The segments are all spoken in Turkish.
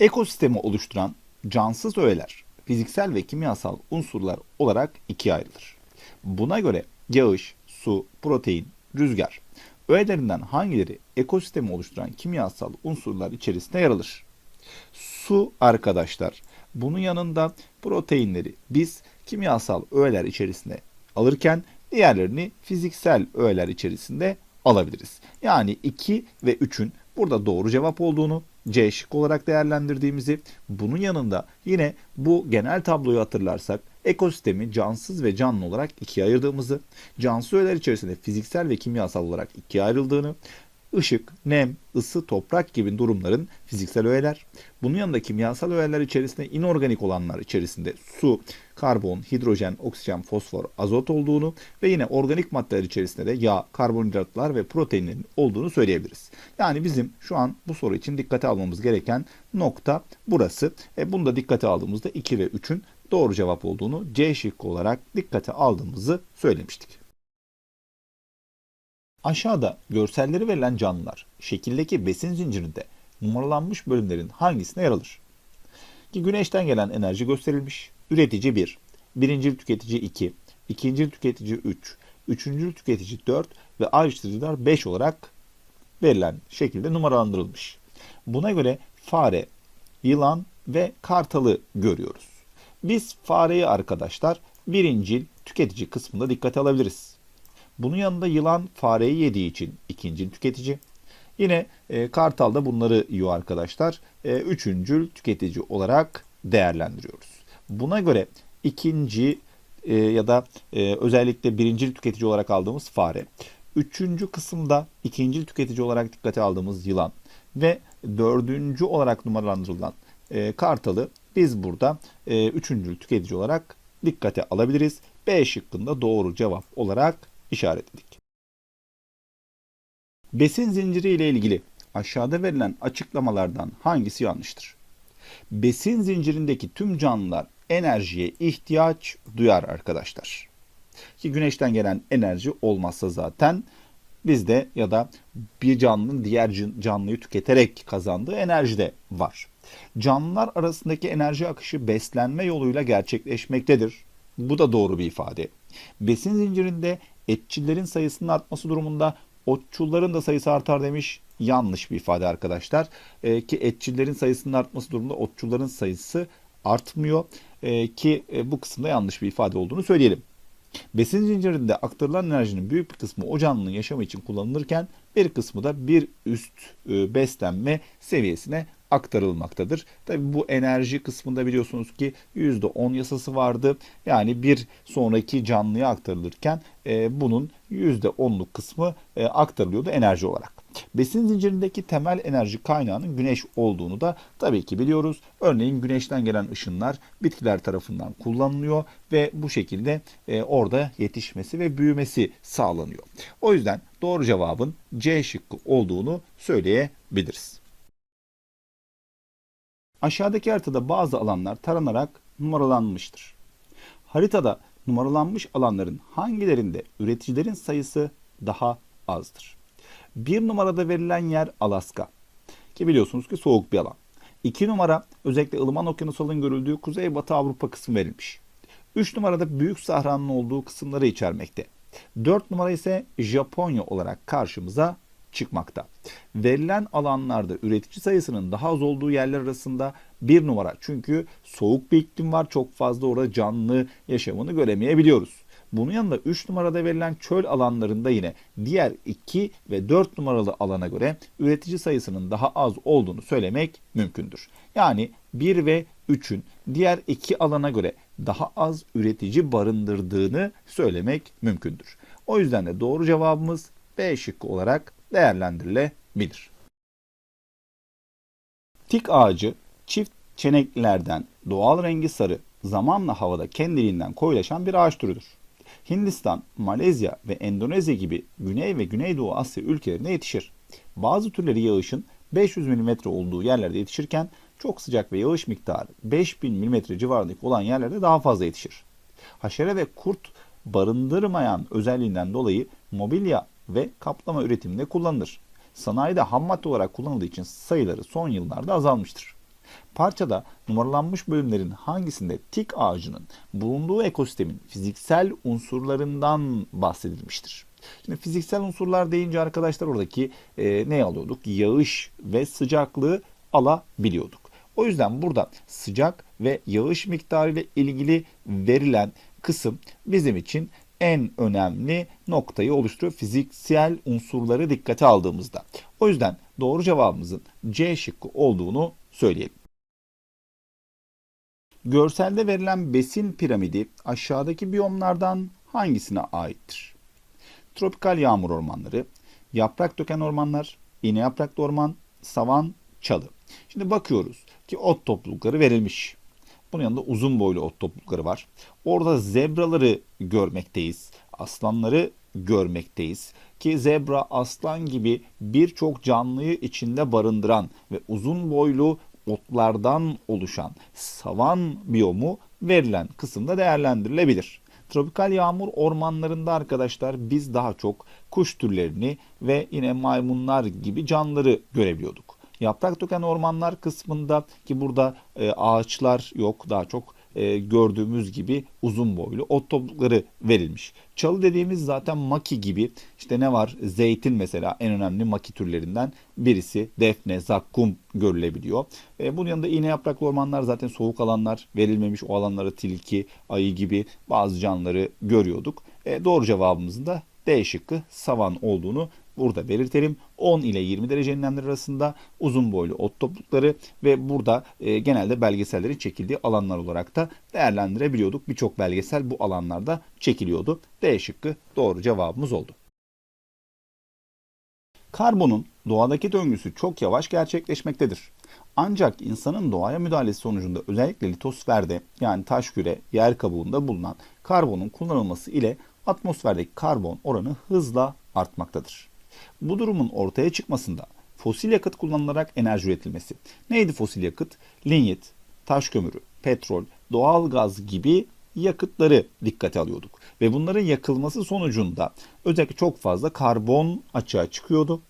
Ekosistemi oluşturan cansız öğeler fiziksel ve kimyasal unsurlar olarak ikiye ayrılır. Buna göre yağış, su, protein, rüzgar öğelerinden hangileri ekosistemi oluşturan kimyasal unsurlar içerisinde yer alır? Su arkadaşlar. Bunun yanında proteinleri biz kimyasal öğeler içerisinde alırken diğerlerini fiziksel öğeler içerisinde alabiliriz. Yani 2 ve 3'ün burada doğru cevap olduğunu C şık olarak değerlendirdiğimizi, bunun yanında yine bu genel tabloyu hatırlarsak ekosistemi cansız ve canlı olarak ikiye ayırdığımızı, cansız öğeler içerisinde fiziksel ve kimyasal olarak ikiye ayrıldığını, ışık, nem, ısı, toprak gibi durumların fiziksel öğeler. Bunun yanında kimyasal öğeler içerisinde inorganik olanlar içerisinde su, karbon, hidrojen, oksijen, fosfor, azot olduğunu ve yine organik maddeler içerisinde de yağ, karbonhidratlar ve proteinlerin olduğunu söyleyebiliriz. Yani bizim şu an bu soru için dikkate almamız gereken nokta burası. E bunu da dikkate aldığımızda 2 ve 3'ün doğru cevap olduğunu C şıkkı olarak dikkate aldığımızı söylemiştik. Aşağıda görselleri verilen canlılar şekildeki besin zincirinde numaralanmış bölümlerin hangisine yer alır? Ki güneşten gelen enerji gösterilmiş. Üretici 1, birincil tüketici 2, ikincil tüketici 3, üçüncül tüketici 4 ve ayrıştırıcılar 5 olarak verilen şekilde numaralandırılmış. Buna göre fare, yılan ve kartalı görüyoruz. Biz fareyi arkadaşlar birincil tüketici kısmında dikkate alabiliriz. Bunun yanında yılan fareyi yediği için ikinci tüketici. Yine e, kartal da bunları yiyor arkadaşlar. E, üçüncül tüketici olarak değerlendiriyoruz. Buna göre ikinci e, ya da e, özellikle birincil tüketici olarak aldığımız fare. Üçüncü kısımda ikincil tüketici olarak dikkate aldığımız yılan ve dördüncü olarak numaralandırılan e, kartalı biz burada e, üçüncül tüketici olarak dikkate alabiliriz. B şıkkında doğru cevap olarak işaretledik. Besin zinciri ile ilgili aşağıda verilen açıklamalardan hangisi yanlıştır? Besin zincirindeki tüm canlılar enerjiye ihtiyaç duyar arkadaşlar. Ki güneşten gelen enerji olmazsa zaten bizde ya da bir canlının diğer canlıyı tüketerek kazandığı enerji de var. Canlılar arasındaki enerji akışı beslenme yoluyla gerçekleşmektedir. Bu da doğru bir ifade. Besin zincirinde etçillerin sayısının artması durumunda otçulların da sayısı artar demiş. Yanlış bir ifade arkadaşlar. E, ki etçillerin sayısının artması durumunda otçulların sayısı artmıyor. E, ki e, bu kısımda yanlış bir ifade olduğunu söyleyelim. Besin zincirinde aktarılan enerjinin büyük bir kısmı o canlının yaşamı için kullanılırken bir kısmı da bir üst e, beslenme seviyesine aktarılmaktadır. Tabi bu enerji kısmında biliyorsunuz ki %10 yasası vardı. Yani bir sonraki canlıya aktarılırken e, bunun %10'luk kısmı e, aktarılıyordu enerji olarak. Besin zincirindeki temel enerji kaynağının güneş olduğunu da tabii ki biliyoruz. Örneğin güneşten gelen ışınlar bitkiler tarafından kullanılıyor ve bu şekilde e, orada yetişmesi ve büyümesi sağlanıyor. O yüzden doğru cevabın C şıkkı olduğunu söyleyebiliriz. Aşağıdaki haritada bazı alanlar taranarak numaralanmıştır. Haritada numaralanmış alanların hangilerinde üreticilerin sayısı daha azdır? Bir numarada verilen yer Alaska. Ki biliyorsunuz ki soğuk bir alan. İki numara özellikle ılıman okyanusalın görüldüğü Kuzey Batı Avrupa kısmı verilmiş. Üç numarada Büyük Sahra'nın olduğu kısımları içermekte. Dört numara ise Japonya olarak karşımıza çıkmakta. Verilen alanlarda üretici sayısının daha az olduğu yerler arasında bir numara. Çünkü soğuk bir iklim var. Çok fazla orada canlı yaşamını göremeyebiliyoruz. Bunun yanında 3 numarada verilen çöl alanlarında yine diğer 2 ve 4 numaralı alana göre üretici sayısının daha az olduğunu söylemek mümkündür. Yani 1 ve 3'ün diğer 2 alana göre daha az üretici barındırdığını söylemek mümkündür. O yüzden de doğru cevabımız B şıkkı olarak değerlendirilebilir. Tik ağacı çift çeneklilerden doğal rengi sarı zamanla havada kendiliğinden koyulaşan bir ağaç türüdür. Hindistan, Malezya ve Endonezya gibi Güney ve Güneydoğu Asya ülkelerinde yetişir. Bazı türleri yağışın 500 mm olduğu yerlerde yetişirken çok sıcak ve yağış miktarı 5000 mm civarındaki olan yerlerde daha fazla yetişir. Haşere ve kurt barındırmayan özelliğinden dolayı mobilya ve kaplama üretiminde kullanılır. Sanayide ham madde olarak kullanıldığı için sayıları son yıllarda azalmıştır. Parçada numaralanmış bölümlerin hangisinde tik ağacının bulunduğu ekosistemin fiziksel unsurlarından bahsedilmiştir? Şimdi fiziksel unsurlar deyince arkadaşlar oradaki e, ne alıyorduk? Yağış ve sıcaklığı alabiliyorduk. O yüzden burada sıcak ve yağış miktarı ile ilgili verilen kısım bizim için en önemli noktayı oluşturuyor fiziksel unsurları dikkate aldığımızda. O yüzden doğru cevabımızın C şıkkı olduğunu söyleyelim. Görselde verilen besin piramidi aşağıdaki biyomlardan hangisine aittir? Tropikal yağmur ormanları, yaprak döken ormanlar, iğne yapraklı orman, savan, çalı. Şimdi bakıyoruz ki ot toplulukları verilmiş. Bunun yanında uzun boylu ot toplulukları var. Orada zebraları görmekteyiz. Aslanları görmekteyiz. Ki zebra, aslan gibi birçok canlıyı içinde barındıran ve uzun boylu otlardan oluşan savan biyomu verilen kısımda değerlendirilebilir. Tropikal yağmur ormanlarında arkadaşlar biz daha çok kuş türlerini ve yine maymunlar gibi canlıları görebiliyorduk. Yaprak döken ormanlar kısmında ki burada e, ağaçlar yok daha çok e, gördüğümüz gibi uzun boylu ot toplulukları verilmiş. Çalı dediğimiz zaten maki gibi işte ne var zeytin mesela en önemli maki türlerinden birisi defne, zakkum görülebiliyor. E, bunun yanında iğne yapraklı ormanlar zaten soğuk alanlar verilmemiş o alanlara tilki, ayı gibi bazı canlıları görüyorduk. E, doğru cevabımızın da D şıkkı savan olduğunu burada belirtelim. 10 ile 20 derece enlemler arasında uzun boylu ot toplulukları ve burada e, genelde belgesellerin çekildiği alanlar olarak da değerlendirebiliyorduk. Birçok belgesel bu alanlarda çekiliyordu. D şıkkı doğru cevabımız oldu. Karbonun doğadaki döngüsü çok yavaş gerçekleşmektedir. Ancak insanın doğaya müdahalesi sonucunda özellikle litosferde yani taş küre, yer kabuğunda bulunan karbonun kullanılması ile atmosferdeki karbon oranı hızla artmaktadır. Bu durumun ortaya çıkmasında fosil yakıt kullanılarak enerji üretilmesi. Neydi fosil yakıt? Linyit, taş kömürü, petrol, doğal gaz gibi yakıtları dikkate alıyorduk. Ve bunların yakılması sonucunda özellikle çok fazla karbon açığa çıkıyordu.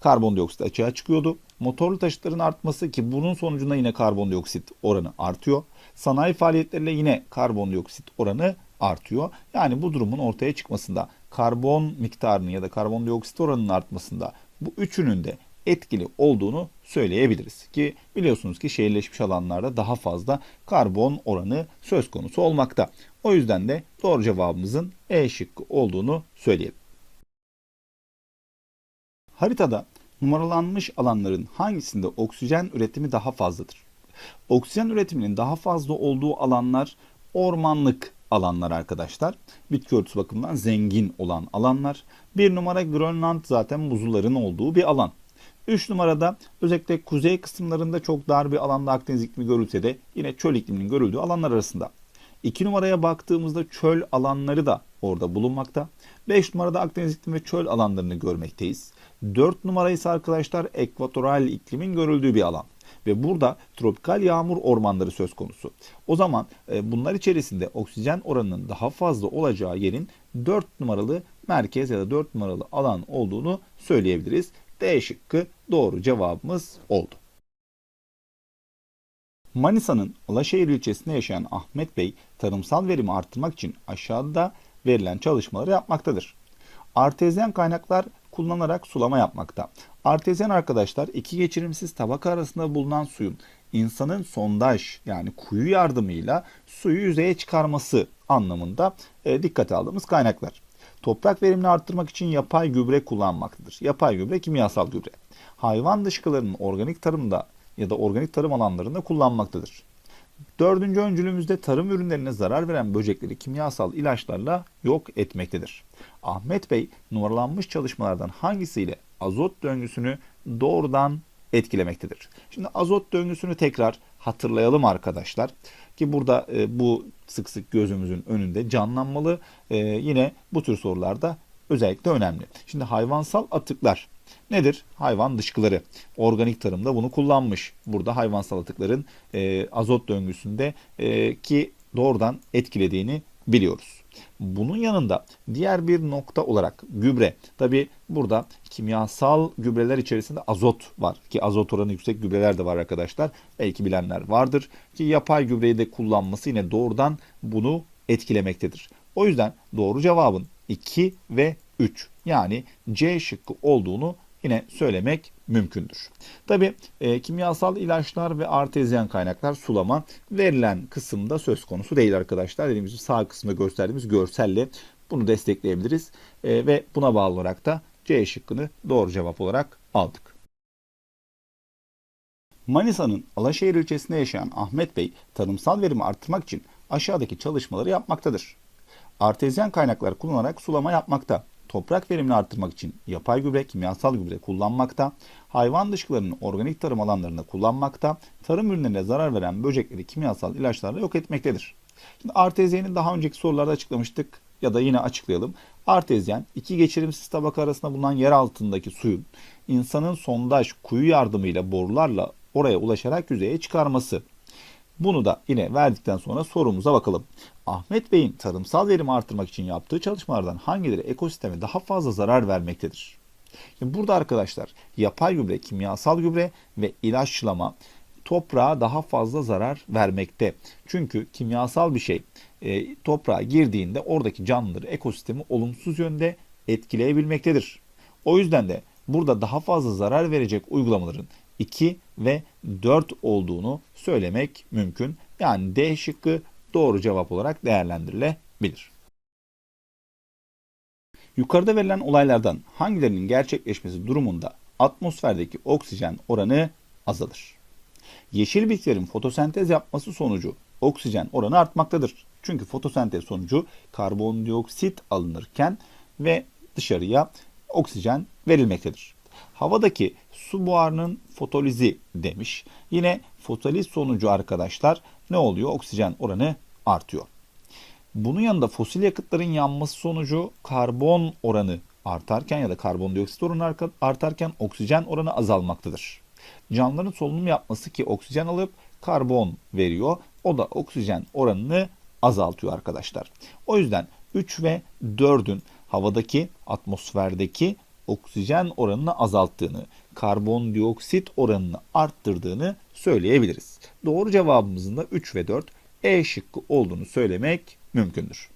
Karbondioksit açığa çıkıyordu. Motorlu taşıtların artması ki bunun sonucunda yine karbondioksit oranı artıyor. Sanayi faaliyetleriyle yine karbondioksit oranı artıyor. Yani bu durumun ortaya çıkmasında karbon miktarının ya da karbondioksit oranının artmasında bu üçünün de etkili olduğunu söyleyebiliriz. Ki biliyorsunuz ki şehirleşmiş alanlarda daha fazla karbon oranı söz konusu olmakta. O yüzden de doğru cevabımızın E şıkkı olduğunu söyleyelim. Haritada numaralanmış alanların hangisinde oksijen üretimi daha fazladır? Oksijen üretiminin daha fazla olduğu alanlar ormanlık alanlar arkadaşlar. Bitki örtüsü bakımından zengin olan alanlar. Bir numara Grönland zaten buzulların olduğu bir alan. 3 numarada özellikle kuzey kısımlarında çok dar bir alanda Akdeniz iklimi görülse de yine çöl ikliminin görüldüğü alanlar arasında. 2 numaraya baktığımızda çöl alanları da orada bulunmakta. 5 numarada Akdeniz iklimi ve çöl alanlarını görmekteyiz. 4 numara ise arkadaşlar ekvatoral iklimin görüldüğü bir alan ve burada tropikal yağmur ormanları söz konusu. O zaman e, bunlar içerisinde oksijen oranının daha fazla olacağı yerin 4 numaralı merkez ya da 4 numaralı alan olduğunu söyleyebiliriz. D şıkkı doğru cevabımız oldu. Manisa'nın Alaşehir ilçesinde yaşayan Ahmet Bey tarımsal verimi arttırmak için aşağıda verilen çalışmaları yapmaktadır. Artezyen kaynaklar kullanarak sulama yapmakta. Artezyen arkadaşlar iki geçirimsiz tabaka arasında bulunan suyun insanın sondaj yani kuyu yardımıyla suyu yüzeye çıkarması anlamında e, dikkate aldığımız kaynaklar. Toprak verimini arttırmak için yapay gübre kullanmaktadır. Yapay gübre kimyasal gübre. Hayvan dışkılarının organik tarımda ya da organik tarım alanlarında kullanmaktadır. Dördüncü öncülümüzde tarım ürünlerine zarar veren böcekleri kimyasal ilaçlarla yok etmektedir. Ahmet Bey numaralanmış çalışmalardan hangisiyle azot döngüsünü doğrudan etkilemektedir? Şimdi azot döngüsünü tekrar hatırlayalım arkadaşlar. Ki burada e, bu sık sık gözümüzün önünde canlanmalı. E, yine bu tür sorularda özellikle önemli. Şimdi hayvansal atıklar nedir? Hayvan dışkıları. Organik tarımda bunu kullanmış. Burada hayvansal atıkların e, azot döngüsünde e, ki doğrudan etkilediğini biliyoruz. Bunun yanında diğer bir nokta olarak gübre. Tabi burada kimyasal gübreler içerisinde azot var ki azot oranı yüksek gübreler de var arkadaşlar. Belki bilenler vardır ki yapay gübreyi de kullanması yine doğrudan bunu etkilemektedir. O yüzden doğru cevabın 2 ve 3 yani C şıkkı olduğunu yine söylemek mümkündür. Tabi e, kimyasal ilaçlar ve artezyen kaynaklar sulama verilen kısımda söz konusu değil arkadaşlar. Dediğimiz sağ kısmında gösterdiğimiz görselle bunu destekleyebiliriz. E, ve buna bağlı olarak da C şıkkını doğru cevap olarak aldık. Manisa'nın Alaşehir ilçesinde yaşayan Ahmet Bey tarımsal verimi arttırmak için aşağıdaki çalışmaları yapmaktadır. Artezyen kaynaklar kullanarak sulama yapmakta. Toprak verimini arttırmak için yapay gübre, kimyasal gübre kullanmakta. Hayvan dışkılarını organik tarım alanlarında kullanmakta. Tarım ürünlerine zarar veren böcekleri kimyasal ilaçlarla yok etmektedir. Şimdi artezyeni daha önceki sorularda açıklamıştık ya da yine açıklayalım. Artezyen iki geçirimsiz tabaka arasında bulunan yer altındaki suyun insanın sondaj kuyu yardımıyla borularla oraya ulaşarak yüzeye çıkarması. Bunu da yine verdikten sonra sorumuza bakalım. Ahmet Bey'in tarımsal verimi artırmak için yaptığı çalışmalardan hangileri ekosisteme daha fazla zarar vermektedir? Şimdi burada arkadaşlar yapay gübre, kimyasal gübre ve ilaçlama toprağa daha fazla zarar vermekte. Çünkü kimyasal bir şey e, toprağa girdiğinde oradaki canlıları, ekosistemi olumsuz yönde etkileyebilmektedir. O yüzden de burada daha fazla zarar verecek uygulamaların 2 ve 4 olduğunu söylemek mümkün. Yani D şıkkı doğru cevap olarak değerlendirilebilir. Yukarıda verilen olaylardan hangilerinin gerçekleşmesi durumunda atmosferdeki oksijen oranı azalır? Yeşil bitkilerin fotosentez yapması sonucu oksijen oranı artmaktadır. Çünkü fotosentez sonucu karbondioksit alınırken ve dışarıya oksijen verilmektedir. Havadaki su buharının fotolizi demiş. Yine fotoliz sonucu arkadaşlar ne oluyor? Oksijen oranı artıyor. Bunun yanında fosil yakıtların yanması sonucu karbon oranı artarken ya da karbondioksit oranı artarken oksijen oranı azalmaktadır. Canlıların solunum yapması ki oksijen alıp karbon veriyor. O da oksijen oranını azaltıyor arkadaşlar. O yüzden 3 ve 4'ün havadaki, atmosferdeki oksijen oranını azalttığını, karbondioksit oranını arttırdığını söyleyebiliriz. Doğru cevabımızın da 3 ve 4 E şıkkı olduğunu söylemek mümkündür.